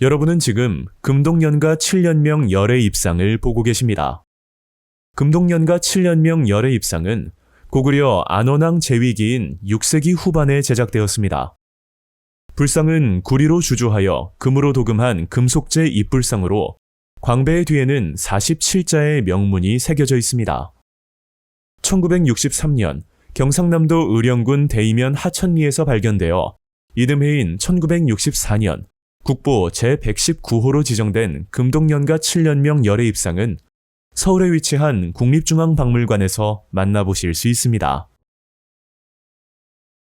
여러분은 지금 금동연가 7년명 열애 입상을 보고 계십니다. 금동연가 7년명 열애 입상은 고구려 안원왕 제위기인 6세기 후반에 제작되었습니다. 불상은 구리로 주조하여 금으로 도금한 금속재 입불상으로 광배의 뒤에는 47자의 명문이 새겨져 있습니다. 1963년 경상남도 의령군 대이면 하천리에서 발견되어 이듬해인 1964년 국보 제119호로 지정된 금동연가 7년명 열애 입상은 서울에 위치한 국립중앙박물관에서 만나보실 수 있습니다.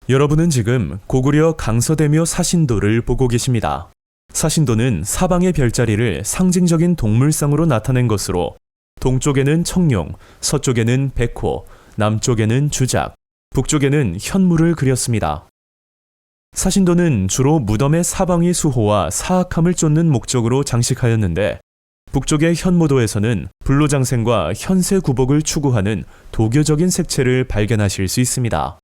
여러분은 지금 고구려 강서대묘 사신도를 보고 계십니다. 사신도는 사방의 별자리를 상징적인 동물상으로 나타낸 것으로 동쪽에는 청룡, 서쪽에는 백호, 남쪽에는 주작, 북쪽에는 현무를 그렸습니다. 사신도는 주로 무덤의 사방위 수호와 사악함을 쫓는 목적으로 장식하였는데 북쪽의 현무도에서는 불로장생과 현세 구복을 추구하는 도교적인 색채를 발견하실 수 있습니다.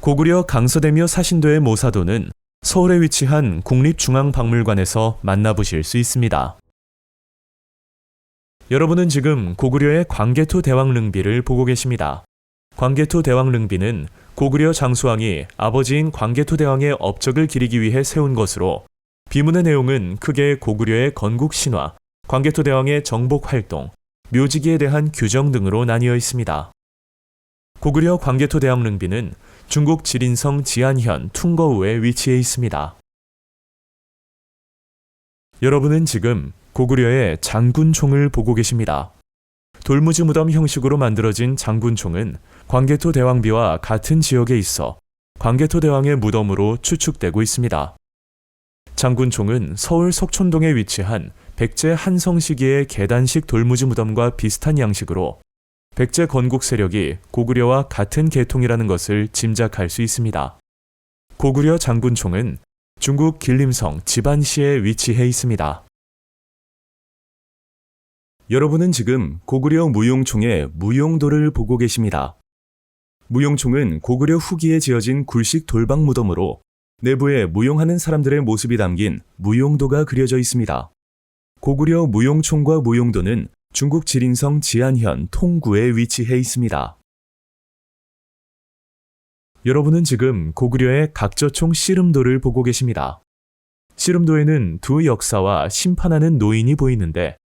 고구려 강서대묘 사신도의 모사도는 서울에 위치한 국립중앙박물관에서 만나보실 수 있습니다. 여러분은 지금 고구려의 광개토 대왕릉비를 보고 계십니다. 광개토 대왕릉비는 고구려 장수왕이 아버지인 광개토 대왕의 업적을 기리기 위해 세운 것으로 비문의 내용은 크게 고구려의 건국 신화, 광개토 대왕의 정복 활동, 묘지기에 대한 규정 등으로 나뉘어 있습니다. 고구려 광개토 대왕 릉비는 중국 지린성 지안현 퉁거우에 위치해 있습니다. 여러분은 지금 고구려의 장군총을 보고 계십니다. 돌무지 무덤 형식으로 만들어진 장군총은 광개토 대왕비와 같은 지역에 있어 광개토 대왕의 무덤으로 추측되고 있습니다. 장군총은 서울 석촌동에 위치한 백제 한성 시기의 계단식 돌무지 무덤과 비슷한 양식으로 백제 건국 세력이 고구려와 같은 계통이라는 것을 짐작할 수 있습니다. 고구려 장군총은 중국 길림성 지반시에 위치해 있습니다. 여러분은 지금 고구려 무용총의 무용도를 보고 계십니다. 무용총은 고구려 후기에 지어진 굴식 돌방 무덤으로 내부에 무용하는 사람들의 모습이 담긴 무용도가 그려져 있습니다. 고구려 무용총과 무용도는 중국 지린성 지안현 통구에 위치해 있습니다. 여러분은 지금 고구려의 각저총 씨름도를 보고 계십니다. 씨름도에는 두 역사와 심판하는 노인이 보이는데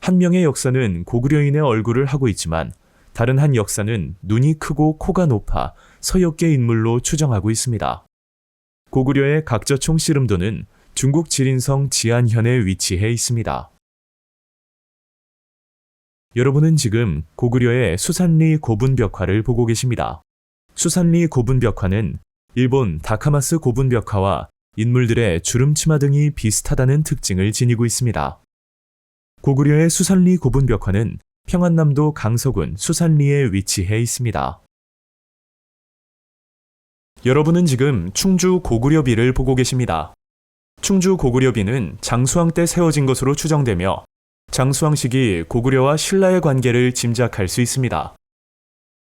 한 명의 역사는 고구려인의 얼굴을 하고 있지만 다른 한 역사는 눈이 크고 코가 높아 서역계 인물로 추정하고 있습니다. 고구려의 각저총 씨름도는 중국 지린성 지안현에 위치해 있습니다. 여러분은 지금 고구려의 수산리 고분벽화를 보고 계십니다. 수산리 고분벽화는 일본 다카마스 고분벽화와 인물들의 주름치마 등이 비슷하다는 특징을 지니고 있습니다. 고구려의 수산리 고분벽화는 평안남도 강서군 수산리에 위치해 있습니다. 여러분은 지금 충주 고구려비를 보고 계십니다. 충주 고구려비는 장수왕 때 세워진 것으로 추정되며 장수왕 시기 고구려와 신라의 관계를 짐작할 수 있습니다.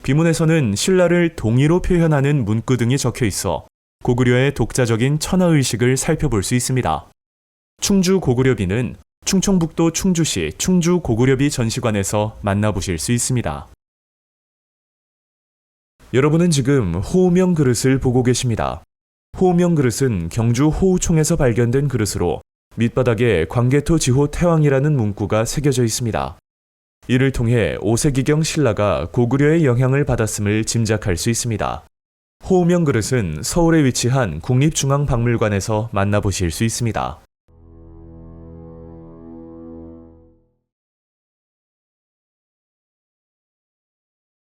비문에서는 신라를 동의로 표현하는 문구 등이 적혀 있어 고구려의 독자적인 천하의식을 살펴볼 수 있습니다. 충주 고구려비는 충청북도 충주시 충주 고구려비 전시관에서 만나보실 수 있습니다. 여러분은 지금 호우명 그릇을 보고 계십니다. 호우명 그릇은 경주 호우총에서 발견된 그릇으로 밑바닥에 광개토 지호 태왕이라는 문구가 새겨져 있습니다. 이를 통해 오세기경 신라가 고구려의 영향을 받았음을 짐작할 수 있습니다. 호우명 그릇은 서울에 위치한 국립중앙박물관에서 만나보실 수 있습니다.